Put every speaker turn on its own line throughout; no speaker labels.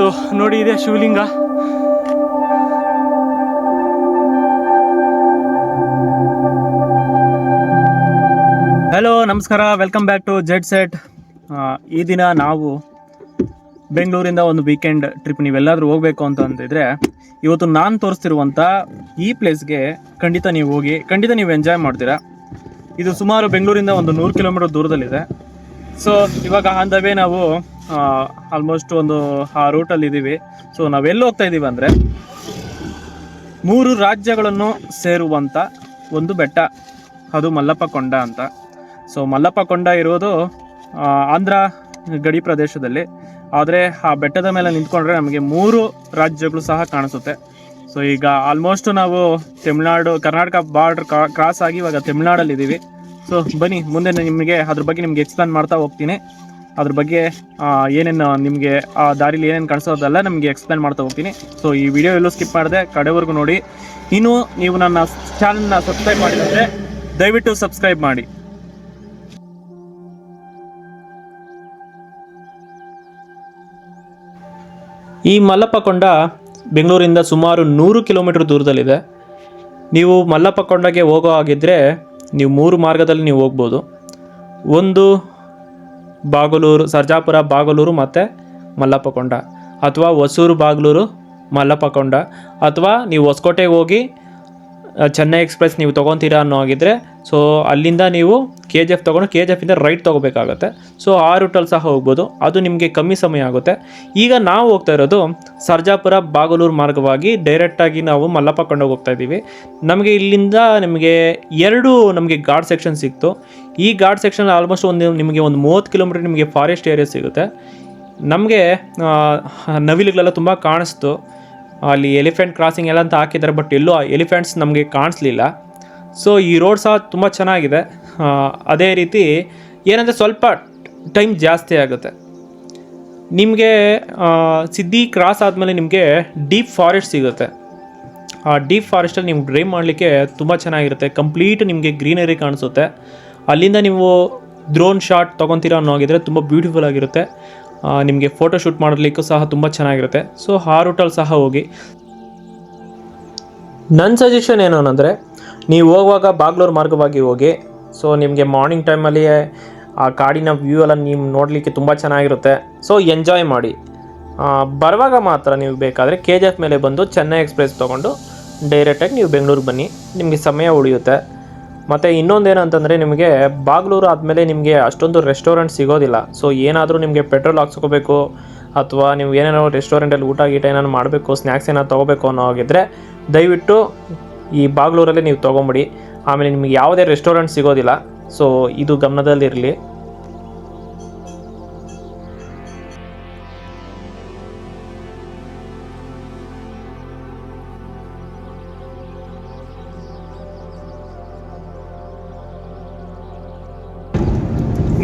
So ನೋಡಿ ಇದೆ ಶಿವಲಿಂಗ. Hello ನಮಸ್ಕಾರ. Welcome back to Z set ಈ ದಿನ ನಾವು ಬೆಂಗಳೂರಿಂದ ಒಂದು ವೀಕೆಂಡ್ ಟ್ರಿಪ್ ನೀವೆಲ್ಲಾದರೂ ಹೋಗಬೇಕು ಅಂತ ಅಂತಿದ್ರೆ ಇವತ್ತು ನಾನು ತೋರಿಸ್ತಿರುವಂಥ ಈ ಪ್ಲೇಸ್ಗೆ ಖಂಡಿತ ನೀವು ಹೋಗಿ, ಖಂಡಿತ ನೀವು ಎಂಜಾಯ್ ಮಾಡ್ತೀರಾ. ಇದು ಸುಮಾರು ಬೆಂಗಳೂರಿಂದ ಒಂದು ನೂರು ಕಿಲೋಮೀಟರ್ ದೂರದಲ್ಲಿದೆ. ಸೊ ಇವಾಗ ಆನ್ ನಾವು ಆಲ್ಮೋಸ್ಟ್ ಒಂದು, ಆ ರೂಟಲ್ಲಿ ಇದ್ದೀವಿ ಸೊ ನಾವೆಲ್ಲಿ ಹೋಗ್ತಾ ಇದ್ದೀವಿ ಅಂದರೆ, ಮೂರು ರಾಜ್ಯಗಳನ್ನು ಸೇರುವಂಥ ಒಂದು ಬೆಟ್ಟ. ಅದು ಮಲ್ಲಪ್ಪ ಕೊಂಡ ಅಂತ. ಸೊ ಮಲ್ಲಪ್ಪ ಕೊಂಡ ಇರೋದು ಆಂಧ್ರ ಗಡಿ ಪ್ರದೇಶದಲ್ಲಿ. ಆದರೆ, ಆ ಬೆಟ್ಟದ ಮೇಲೆ ನಿಂತ್ಕೊಂಡ್ರೆ ನಮಗೆ ಮೂರು ರಾಜ್ಯಗಳು ಸಹ ಕಾಣಿಸುತ್ತೆ. ಸೊ ಈಗ ಆಲ್ಮೋಸ್ಟ್ ನಾವು ತಮಿಳ್ನಾಡು ಕರ್ನಾಟಕ ಬಾರ್ಡ್ರ್ ಕ್ರಾಸ್ ಆಗಿ ಇವಾಗ ತಮಿಳ್ನಾಡಲ್ಲಿ ಇದ್ದೀವಿ ಸೊ ಬನ್ನಿ, ಮುಂದೆ ನಿಮಗೆ ಅದ್ರ ಬಗ್ಗೆ ನಿಮ್ಗೆ ಎಕ್ಸ್ಪ್ಲೇನ್ ಮಾಡ್ತಾ ಹೋಗ್ತೀನಿ. ಅದ್ರ ಬಗ್ಗೆ ಏನೇನು, ನಿಮಗೆ, ಆ, ದಾರಿಲಿ ಏನೇನು ಕಾಣಿಸೋದಲ್ಲ ನಿಮಗೆ ಎಕ್ಸ್ಪ್ಲೇನ್ ಮಾಡ್ತಾ ಹೋಗ್ತೀನಿ. ಸೊ ಈ ವಿಡಿಯೋ ಎಲ್ಲೂ ಸ್ಕಿಪ್ ಮಾಡಿದೆ, ಕಡೆವರೆಗೂ ನೋಡಿ. ಇನ್ನೂ ನೀವು ನನ್ನ ಚಾನಲ್ನ ಸಬ್ಸ್ಕ್ರೈಬ್ ಮಾಡಿದರೆ ದಯವಿಟ್ಟು ಸಬ್ಸ್ಕ್ರೈಬ್ ಮಾಡಿ. ಈ ಮಲ್ಲಪ್ಪಕೊಂಡ ಬೆಂಗಳೂರಿಂದ ಸುಮಾರು ನೂರು ಕಿಲೋಮೀಟರ್ ದೂರದಲ್ಲಿದೆ. ನೀವು ಮಲ್ಲಪ್ಪಕೊಂಡಗೆ ಹೋಗೋ ಹಾಗಿದ್ದರೆ ನೀವು ಮೂರು ಮಾರ್ಗದಲ್ಲಿ ನೀವು ಹೋಗ್ಬೋದು. ಒಂದು ಬಾಗಲೂರು, ಸರ್ಜಾಪುರ, ಬಾಗಲೂರು ಮತ್ತು ಮಲ್ಲಪ್ಪಕೊಂಡ ಅಥವಾ ಹೊಸೂರು, ಬಾಗಲೂರು ಮಲ್ಲಪ್ಪಕೊಂಡ ಅಥವಾ ನೀವು ಹೊಸಕೋಟೆಗೆ ಹೋಗಿ ಚೆನ್ನೈ ಎಕ್ಸ್ಪ್ರೆಸ್ ನೀವು ತೊಗೊತೀರಾ ಅನ್ನೋ ಹಾಗಿದ್ರೆ, ಸೊ ಅಲ್ಲಿಂದ ನೀವು ಕೆ ಜಿ ಎಫ್ ತೊಗೊಂಡು ಕೆ ಜಿ ಎಫಿಂದ ರೈಟ್ ತೊಗೋಬೇಕಾಗತ್ತೆ. ಸೊ ಆ ರೂಟಲ್ಲಿ ಸಹ ಹೋಗ್ಬೋದು. ಅದು ನಿಮಗೆ ಕಮ್ಮಿ ಸಮಯ ಆಗುತ್ತೆ. ಈಗ ನಾವು ಹೋಗ್ತಾ ಇರೋದು ಸರ್ಜಾಪುರ, ಬಾಗಲೂರು ಮಾರ್ಗವಾಗಿ ಡೈರೆಕ್ಟಾಗಿ ನಾವು ಮಲ್ಲಪ್ಪ ಹೋಗ್ತಾ ಇದ್ದೀವಿ. ನಮಗೆ ಇಲ್ಲಿಂದ ನಿಮಗೆ ಎರಡು ನಮಗೆ ಗಾರ್ಡ್ ಸೆಕ್ಷನ್ ಸಿಕ್ತು. ಈ ಗಾರ್ಡ್ ಸೆಕ್ಷನ್ ಆಲ್ಮೋಸ್ಟ್ ಒಂದು ನಿಮಗೆ ಒಂದು ಮೂವತ್ತು ಕಿಲೋಮೀಟರ್ ನಿಮಗೆ ಫಾರೆಸ್ಟ್ ಏರಿಯಾ ಸಿಗುತ್ತೆ. ನಮಗೆ ನವಿಲುಗಳೆಲ್ಲ ತುಂಬ ಕಾಣಿಸ್ತು. ಅಲ್ಲಿ ಎಲಿಫೆಂಟ್ ಕ್ರಾಸಿಂಗ್ ಎಲ್ಲ ಅಂತ ಹಾಕಿದ್ದಾರೆ ಬಟ್ ಎಲ್ಲೂ ಎಲಿಫೆಂಟ್ಸ್ ನಮಗೆ ಕಾಣಿಸ್ಲಿಲ್ಲ. ಸೊ ಈ ರೋಡ್ ಸಹ ತುಂಬ ಚೆನ್ನಾಗಿದೆ. ಅದೇ ರೀತಿ ಏನಂದರೆ ಸ್ವಲ್ಪ ಟೈಮ್ ಜಾಸ್ತಿ ಆಗುತ್ತೆ. ನಿಮಗೆ ಸಿದ್ಧಿ ಕ್ರಾಸ್ ಆದಮೇಲೆ ನಿಮಗೆ ಡೀಪ್ ಫಾರೆಸ್ಟ್ ಸಿಗುತ್ತೆ. ಆ ಡೀಪ್ ಫಾರೆಸ್ಟಲ್ಲಿ ನಿಮ್ಗೆ ಡ್ರೈವ್ ಮಾಡಲಿಕ್ಕೆ ತುಂಬ ಚೆನ್ನಾಗಿರುತ್ತೆ. ಕಂಪ್ಲೀಟ್ ನಿಮಗೆ ಗ್ರೀನರಿ ಕಾಣಿಸುತ್ತೆ. ಅಲ್ಲಿಂದ ನೀವು ಡ್ರೋನ್ ಶಾಟ್ ತೊಗೊತೀರಾ ಅನ್ನೋ ಹಾಗಿದ್ರೆ ತುಂಬ ಬ್ಯೂಟಿಫುಲ್ ಆಗಿರುತ್ತೆ. ನಿಮಗೆ ಫೋಟೋ ಶೂಟ್ ಮಾಡಲಿಕ್ಕೂ ಸಹ ತುಂಬ ಚೆನ್ನಾಗಿರುತ್ತೆ. ಸೊ ಆ ರೂಟಲ್ಲಿ ಸಹ ಹೋಗಿ. ನನ್ನ ಸಜೆಷನ್ ಏನು ಅಂದರೆ ನೀವು ಹೋಗುವಾಗ ಬಾಗ್ಲೂರು ಮಾರ್ಗವಾಗಿ ಹೋಗಿ ಸೊ ನಿಮಗೆ ಮಾರ್ನಿಂಗ್ ಟೈಮಲ್ಲಿ ಆ ಕಾಡಿನ ವ್ಯೂ ಎಲ್ಲ ನೀವು ನೋಡಲಿಕ್ಕೆ ತುಂಬ ಚೆನ್ನಾಗಿರುತ್ತೆ. ಸೊ ಎಂಜಾಯ್ ಮಾಡಿ. ಬರುವಾಗ ಮಾತ್ರ ನೀವು ಬೇಕಾದರೆ ಕೆ ಜಿ ಎಫ್ ಮೇಲೆ ಬಂದು ಚೆನ್ನೈ ಎಕ್ಸ್ಪ್ರೆಸ್ ತೊಗೊಂಡು ಡೈರೆಕ್ಟಾಗಿ ನೀವು ಬೆಂಗಳೂರಿಗೆ ಬನ್ನಿ. ನಿಮಗೆ ಸಮಯ ಉಳಿಯುತ್ತೆ. ಮತ್ತು ಇನ್ನೊಂದೇನು ಅಂತಂದರೆ ನಿಮಗೆ ಬಾಗ್ಲೂರು ಆದಮೇಲೆ ನಿಮಗೆ ಅಷ್ಟೊಂದು ರೆಸ್ಟೋರೆಂಟ್ ಸಿಗೋದಿಲ್ಲ. ಸೊ ಏನಾದರೂ ನಿಮಗೆ ಪೆಟ್ರೋಲ್ ಹಾಕ್ಸ್ಕೋಬೇಕು ಅಥವಾ ನೀವು ಏನೇನೋ ರೆಸ್ಟೋರೆಂಟಲ್ಲಿ ಊಟ ಗೀಟ ಏನಾದ್ರು ಮಾಡಬೇಕು ಸ್ನ್ಯಾಕ್ಸ್ ಏನಾದ್ರು ತೊಗೋಬೇಕು ಅನ್ನೋ ಹಾಗಿದ್ರೆ ದಯವಿಟ್ಟು ಈ ಬಾಗ್ಲೂರಲ್ಲೇ ನೀವು ತೊಗೊಂಬಿಡಿ. ಆಮೇಲೆ ನಿಮಗೆ ಯಾವುದೇ ರೆಸ್ಟೋರೆಂಟ್ ಸಿಗೋದಿಲ್ಲ. ಸೊ ಇದು ಗಮನದಲ್ಲಿರಲಿ.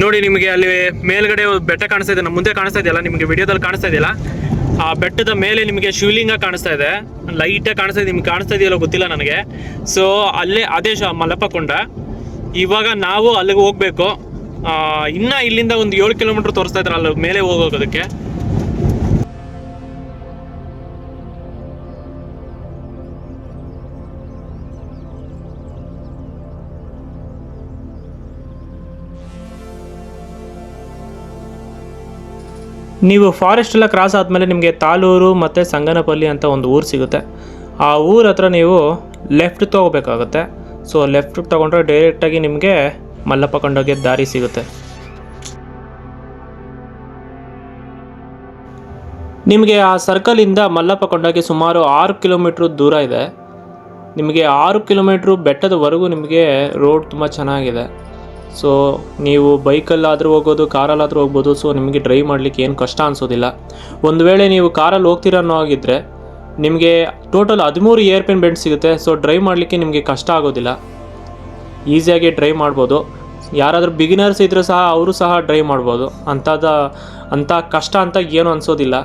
ನೋಡಿ ನಿಮಗೆ ಅಲ್ಲಿ ಮೇಲ್ಗಡೆ ಬೆಟ್ಟ ಕಾಣಿಸ್ತಾ ಇದೆ ನಮ್ಮ ಮುಂದೆ ಕಾಣಿಸ್ತಾ ಇದೆಯಲ್ಲ, ನಿಮಗೆ ವಿಡಿಯೋದಲ್ಲಿ ಕಾಣಿಸ್ತಾ ಇದೆಯಲ್ಲ, ಆ ಬೆಟ್ಟದ ಮೇಲೆ ನಿಮಗೆ ಶಿವಲಿಂಗ ಕಾಣಿಸ್ತಾ ಇದೆ ಲೈಟಾಗಿ ಕಾಣಿಸ್ತಾ ಇದೆ, ನಿಮ್ಗೆ ಕಾಣಿಸ್ತಾ ಇದೆಯಲ್ಲ ಗೊತ್ತಿಲ್ಲ ನನಗೆ. ಸೊ ಅಲ್ಲೇ ಅದೇ ಮಲಪಕೊಂಡ ಇವಾಗ ನಾವು ಅಲ್ಲಿಗೆ ಹೋಗ್ಬೇಕು. ಇನ್ನ ಇಲ್ಲಿಂದ ಒಂದು ಏಳು ಕಿಲೋಮೀಟರ್ ತೋರಿಸ್ತಾ ಇದ್ದಾರೆ, ಅಲ್ಲಿ ಮೇಲೆ ಹೋಗೋದಕ್ಕೆ ನೀವು ಫಾರೆಸ್ಟ್ ಎಲ್ಲ ಕ್ರಾಸ್ ಆದಮೇಲೆ ನಿಮಗೆ ತಾಲೂರು ಮತ್ತು ಸಂಗನಪಲ್ಲಿ ಅಂತ ಒಂದು ಊರು ಸಿಗುತ್ತೆ. ಆ ಊರ ಹತ್ರ ನೀವು ಲೆಫ್ಟ್ ತೊಗೋಬೇಕಾಗುತ್ತೆ. ಸೊ ಲೆಫ್ಟ್ ತೊಗೊಂಡ್ರೆ ಡೈರೆಕ್ಟಾಗಿ ನಿಮಗೆ ಮಲ್ಲಪ್ಪ ಕೊಂಡೋಗಿ ದಾರಿ ಸಿಗುತ್ತೆ. ನಿಮಗೆ ಆ ಸರ್ಕಲಿಂದ ಮಲ್ಲಪ್ಪ ಕೊಂಡೋಗಿ ಸುಮಾರು ಆರು ಕಿಲೋಮೀಟ್ರ್ ದೂರ ಇದೆ. ನಿಮಗೆ ಆರು ಕಿಲೋಮೀಟ್ರು ಬೆಟ್ಟದವರೆಗೂ ನಿಮಗೆ ರೋಡ್ ತುಂಬ ಚೆನ್ನಾಗಿದೆ. ಸೊ ನೀವು ಬೈಕಲ್ಲಾದರೂ ಹೋಗೋದು, ಕಾರಲ್ಲಾದರೂ ಹೋಗ್ಬೋದು ಸೊ ನಿಮಗೆ ಡ್ರೈವ್ ಮಾಡಲಿಕ್ಕೆ ಏನು ಕಷ್ಟ ಅನಿಸೋದಿಲ್ಲ. ಒಂದು ವೇಳೆ ನೀವು ಕಾರಲ್ಲಿ ಹೋಗ್ತೀರ ಅನ್ನೋ ಆಗಿದ್ದರೆ ನಿಮಗೆ ಟೋಟಲ್ ಹದಿಮೂರು ಏರ್ ಪೆನ್ ಬೆಂಡ್ ಸಿಗುತ್ತೆ ಸೊ ಡ್ರೈವ್ ಮಾಡಲಿಕ್ಕೆ ನಿಮಗೆ ಕಷ್ಟ ಆಗೋದಿಲ್ಲ. ಈಸಿಯಾಗಿ ಡ್ರೈವ್ ಮಾಡ್ಬೋದು. ಯಾರಾದರೂ ಬಿಗಿನರ್ಸ್ ಇದ್ದರೂ ಸಹ, ಅವರು ಸಹ ಡ್ರೈವ್ ಮಾಡ್ಬೋದು. ಅಂಥದ್ದು ಅಂಥ ಕಷ್ಟ ಅಂತ ಏನು ಅನಿಸೋದಿಲ್ಲ.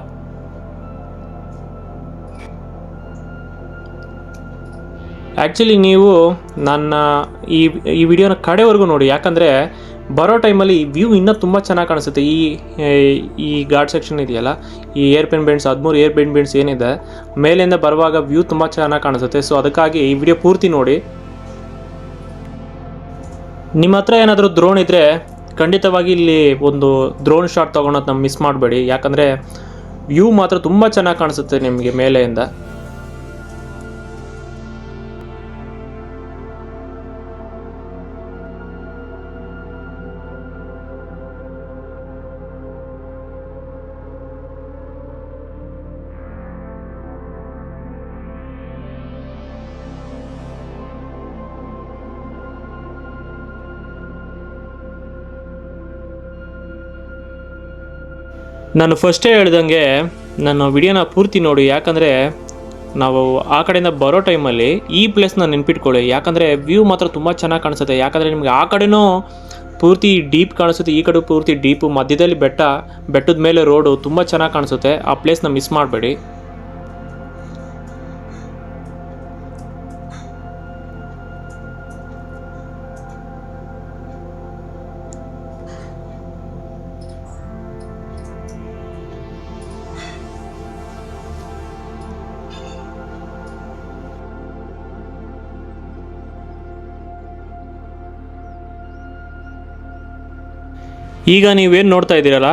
ಆ್ಯಕ್ಚುಲಿ ನೀವು ನನ್ನ ಈ ಈ ವಿಡಿಯೋನ ಕಡೆವರೆಗೂ ನೋಡಿ. ಯಾಕಂದರೆ ಬರೋ ಟೈಮಲ್ಲಿ ವ್ಯೂ ಇನ್ನೂ ತುಂಬ ಚೆನ್ನಾಗಿ ಕಾಣಿಸುತ್ತೆ. ಈ ಈ ಗಾರ್ಡ್ ಸೆಕ್ಷನ್ ಇದೆಯಲ್ಲ, ಈ ಏರ್ ಪೆನ್ ಬೆಂಡ್ಸ್ ಹದಿಮೂರು ಏರ್ ಪೆನ್ ಬೆಂಡ್ಸ್ ಏನಿದೆ, ಮೇಲಿಂದ ಬರುವಾಗ ವ್ಯೂ ತುಂಬ ಚೆನ್ನಾಗಿ ಕಾಣಿಸುತ್ತೆ. ಸೊ ಅದಕ್ಕಾಗಿ ಈ ವಿಡಿಯೋ ಪೂರ್ತಿ ನೋಡಿ. ನಿಮ್ಮ ಹತ್ರ ಏನಾದರೂ ದ್ರೋಣ್ ಇದ್ದರೆ ಖಂಡಿತವಾಗಿ ಇಲ್ಲಿ ಒಂದು ದ್ರೋಣ್ ಶಾಟ್ ತೊಗೊಳೋದು ನಮ್ಮ ಮಿಸ್ ಮಾಡಬೇಡಿ. ಯಾಕಂದರೆ ವ್ಯೂ ಮಾತ್ರ ತುಂಬ ಚೆನ್ನಾಗಿ ಕಾಣಿಸುತ್ತೆ ನಿಮಗೆ ಮೇಲೆಯಿಂದ. ನಾನು ಫಸ್ಟೇ ಹೇಳ್ದಂಗೆ ನಾನು ವಿಡಿಯೋನ ಪೂರ್ತಿ ನೋಡಿ, ಯಾಕಂದರೆ ನಾವು ಆ ಕಡೆಯಿಂದ ಬರೋ ಟೈಮಲ್ಲಿ ಈ ಪ್ಲೇಸ್ನ ನೆನ್ಪಿಟ್ಕೊಳ್ಳಿ. ಯಾಕಂದರೆ ವ್ಯೂ ಮಾತ್ರ ತುಂಬ ಚೆನ್ನಾಗಿ ಕಾಣಿಸುತ್ತೆ. ಯಾಕಂದರೆ ನಿಮಗೆ ಆ ಕಡೆನೂ ಪೂರ್ತಿ ಡೀಪ್ ಕಾಣಿಸುತ್ತೆ, ಈ ಕಡೆ ಪೂರ್ತಿ ಡೀಪು ಮಧ್ಯದಲ್ಲಿ ಬೆಟ್ಟ, ಬೆಟ್ಟದ ಮೇಲೆ ರೋಡು ತುಂಬ ಚೆನ್ನಾಗಿ ಕಾಣಿಸುತ್ತೆ. ಆ ಪ್ಲೇಸ್ನ ಮಿಸ್ ಮಾಡಬೇಡಿ. ಈಗ ನೀವೇನು ನೋಡ್ತಾ ಇದ್ದೀರಲ್ಲ,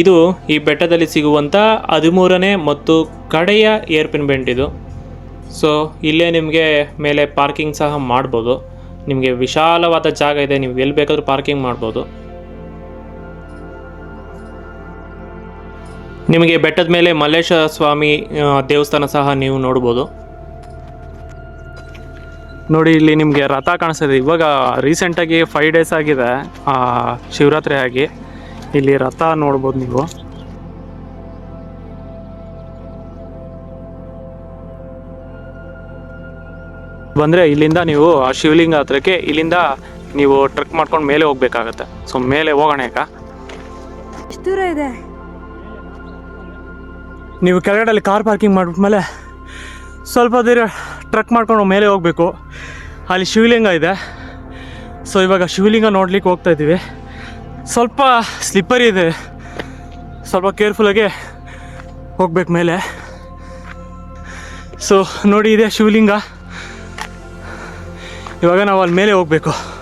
ಇದು ಈ ಬೆಟ್ಟದಲ್ಲಿ ಸಿಗುವಂಥ ಹದಿಮೂರನೇ ಮತ್ತು ಕಡೆಯ ಏರ್ಪಿನ್ ಬೆಂಟ್ ಇದು. ಸೊ ಇಲ್ಲೇ ನಿಮಗೆ ಮೇಲೆ ಪಾರ್ಕಿಂಗ್ ಸಹ ಮಾಡ್ಬೋದು. ನಿಮಗೆ ವಿಶಾಲವಾದ ಜಾಗ ಇದೆ ನೀವು ಎಲ್ಲಿ ಬೇಕಾದರೂ ಪಾರ್ಕಿಂಗ್ ಮಾಡ್ಬೋದು. ನಿಮಗೆ ಬೆಟ್ಟದ ಮೇಲೆ ಮಲ್ಲೇಶ ಸ್ವಾಮಿ ದೇವಸ್ಥಾನ ಸಹ ನೀವು ನೋಡ್ಬೋದು. ನೋಡಿ ಇಲ್ಲಿ ನಿಮಗೆ ರಥ ಕಾಣಿಸ್ತದೆ. ಇವಾಗ ರೀಸೆಂಟಾಗಿ ಫೈವ್ ಡೇಸ್ ಆಗಿದೆ ಆ, ಶಿವರಾತ್ರಿ ಆಗಿ. ಇಲ್ಲಿ ರಥ ನೋಡ್ಬೋದು ನೀವು. ಬಂದರೆ ಇಲ್ಲಿಂದ ನೀವು ಆ ಶಿವಲಿಂಗ ಹತ್ರಕ್ಕೆ ಇಲ್ಲಿಂದ ನೀವು ಟ್ರಕ್ ಮಾಡ್ಕೊಂಡು ಮೇಲೆ ಹೋಗ್ಬೇಕಾಗತ್ತೆ. ಸೊ ಮೇಲೆ ಹೋಗೋಣ ಈಗ.
ಎಷ್ಟು ದೂರ ಇದೆ?
ನೀವು ಕೆಳಗಡೆ ಕಾರ್ ಪಾರ್ಕಿಂಗ್ ಮಾಡಿಬಿಟ್ಮೇಲೆ ಸ್ವಲ್ಪ ದೂರ ಟ್ರಕ್ ಮಾಡ್ಕೊಂಡು ಮೇಲೆ ಹೋಗಬೇಕು. ಅಲ್ಲಿ ಶಿವಲಿಂಗ ಇದೆ. ಸೊ ಇವಾಗ ಶಿವಲಿಂಗ ನೋಡ್ಲಿಕ್ಕೆ ಹೋಗ್ತಾ ಇದ್ದೀವಿ. ಸ್ವಲ್ಪ ಸ್ಲಿಪ್ಪರಿ ಇದೆ. ಸ್ವಲ್ಪ ಕೇರ್ಫುಲ್ಲಾಗಿ ಹೋಗ್ಬೇಕು ಮೇಲೆ. ಸೊ ನೋಡಿ, ಇದೆ ಶಿವಲಿಂಗ. ಇವಾಗ ನಾವು ಅಲ್ಲಿ ಮೇಲೆ ಹೋಗಬೇಕು.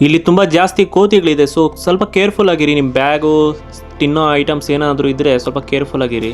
ಇಲ್ಲಿ ತುಂಬ ಜಾಸ್ತಿ ಕೋತಿಗಳಿದೆ ಸೊ ಸ್ವಲ್ಪ ಕೇರ್ಫುಲ್ ಆಗಿರಿ. ನಿಮ್ಮ ಬ್ಯಾಗು, ತಿನ್ನೋ ಐಟಮ್ಸ್ ಏನಾದರೂ ಇದ್ದರೆ ಸ್ವಲ್ಪ ಕೇರ್ಫುಲ್ ಆಗಿರಿ.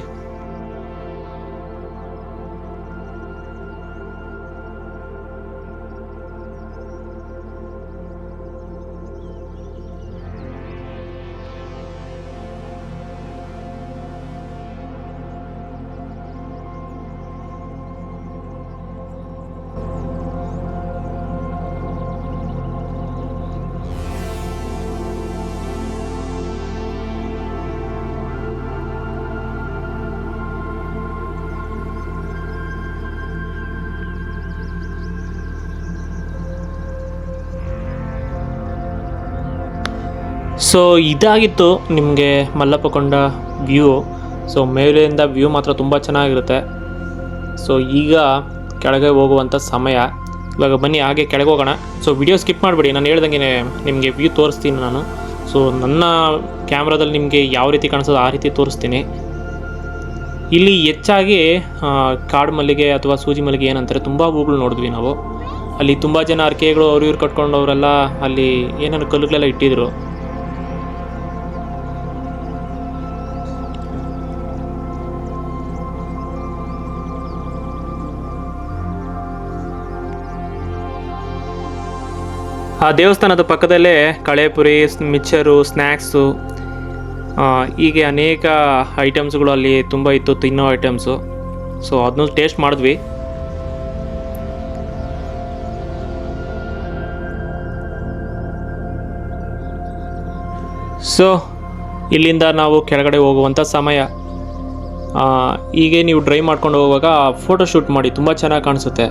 ಸೊ ಇದಾಗಿತ್ತು ನಿಮಗೆ ಮಲ್ಲಪ್ಪಕೊಂಡ ವ್ಯೂ ಸೊ ಮೇಲಿಂದ ವ್ಯೂ ಮಾತ್ರ ತುಂಬ ಚೆನ್ನಾಗಿರುತ್ತೆ. ಸೊ ಈಗ ಕೆಳಗೆ ಹೋಗುವಂಥ ಸಮಯ. ಇವಾಗ ಬನ್ನಿ, ಹಾಗೆ ಕೆಳಗೆ ಹೋಗೋಣ. ಸೊ ವಿಡಿಯೋ ಸ್ಕಿಪ್ ಮಾಡಿಬಿಡಿ. ನಾನು ಹೇಳ್ದಂಗೆ ನಿಮಗೆ ವ್ಯೂ ತೋರಿಸ್ತೀನಿ ನಾನು. ಸೊ ನನ್ನ ಕ್ಯಾಮ್ರಾದಲ್ಲಿ ನಿಮಗೆ ಯಾವ ರೀತಿ ಕಾಣಿಸೋದು ಆ ರೀತಿ ತೋರಿಸ್ತೀನಿ. ಇಲ್ಲಿ ಹೆಚ್ಚಾಗಿ ಕಾಡು ಮಲ್ಲಿಗೆ ಅಥವಾ ಸೂಜಿ ಮಲ್ಲಿಗೆ ಏನಂತಾರೆ ತುಂಬ ಹೂಗಳು ನೋಡಿದ್ವಿ ನಾವು. ಅಲ್ಲಿ ತುಂಬ ಜನ ಅರ್ಕೆಗಳು, ಅವ್ರು ಇವ್ರು ಕಟ್ಕೊಂಡವರೆಲ್ಲ ಅಲ್ಲಿ ಏನೇನು ಕಲ್ಲುಗಳೆಲ್ಲ ಇಟ್ಟಿದ್ರು. ಆ ದೇವಸ್ಥಾನದ ಪಕ್ಕದಲ್ಲೇ ಕಳೆಪುರಿ ಮಿಕ್ಚರು ಸ್ನ್ಯಾಕ್ಸು ಹೀಗೆ ಅನೇಕ ಐಟಮ್ಸ್ಗಳು ಅಲ್ಲಿ ತುಂಬ ಇತ್ತು, ತಿನ್ನೋ ಐಟಮ್ಸು. ಸೊ ಅದನ್ನು ಟೇಸ್ಟ್ ಮಾಡಿದ್ವಿ. ಸೊ ಇಲ್ಲಿಂದ ನಾವು ಕೆಳಗಡೆ ಹೋಗುವಂಥ ಸಮಯ. ಹೀಗೆ ನೀವು ಡ್ರೈವ್ ಮಾಡ್ಕೊಂಡು ಹೋಗುವಾಗ ಫೋಟೋ ಶೂಟ್ ಮಾಡಿ, ತುಂಬ ಚೆನ್ನಾಗಿ ಕಾಣಿಸುತ್ತೆ.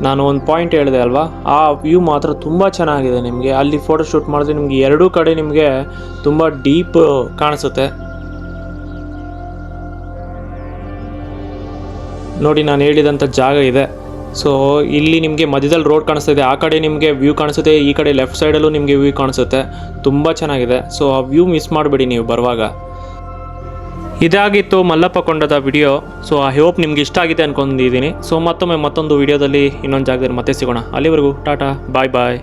ನಾನು ಒಂದು ಪಾಯಿಂಟ್ ಹೇಳಿದೆ ಅಲ್ವಾ? ಆ ವ್ಯೂ ಮಾತ್ರ ತುಂಬ ಚೆನ್ನಾಗಿದೆ ನಿಮಗೆ. ಅಲ್ಲಿ ಫೋಟೋ ಶೂಟ್ ಮಾಡಿದ್ರೆ ನಿಮಗೆ ಎರಡೂ ಕಡೆ ನಿಮಗೆ ತುಂಬ ಡೀಪ್ ಕಾಣಿಸುತ್ತೆ. ನೋಡಿ, ನಾನು ಹೇಳಿದಂಥ ಜಾಗ ಇದೆ. ಸೊ ಇಲ್ಲಿ ನಿಮಗೆ ಮಧ್ಯದಲ್ಲಿ ರೋಡ್ ಕಾಣಿಸ್ತಿದೆ. ಆ ಕಡೆ ನಿಮಗೆ ವ್ಯೂ ಕಾಣಿಸುತ್ತೆ. ಈ ಕಡೆ ಲೆಫ್ಟ್ ಸೈಡಲ್ಲೂ ನಿಮಗೆ ವ್ಯೂ ಕಾಣಿಸುತ್ತೆ. ತುಂಬ ಚೆನ್ನಾಗಿದೆ. ಸೊ ಆ ವ್ಯೂ ಮಿಸ್ ಮಾಡಬೇಡಿ ನೀವು ಬರುವಾಗ. ಇದಾಗಿತ್ತು ಮಲ್ಲಪ್ಪ ಕೊಂಡದ ವಿಡಿಯೋ ಸೊ ಐ ಹೋಪ್ ನಿಮ್ಗೆ ಇಷ್ಟ ಆಗಿದೆ ಅನ್ಕೊಂಡಿದ್ದೀನಿ. ಸೊ ಮತ್ತೊಮ್ಮೆ ಮತ್ತೊಂದು ವಿಡಿಯೋದಲ್ಲಿ ಇನ್ನೊಂದು ಜಾಗದಲ್ಲಿ ಮತ್ತೆ ಸಿಗೋಣ. ಅಲ್ಲಿವರೆಗೂ ಟಾಟಾ ಬಾಯ್ ಬಾಯ್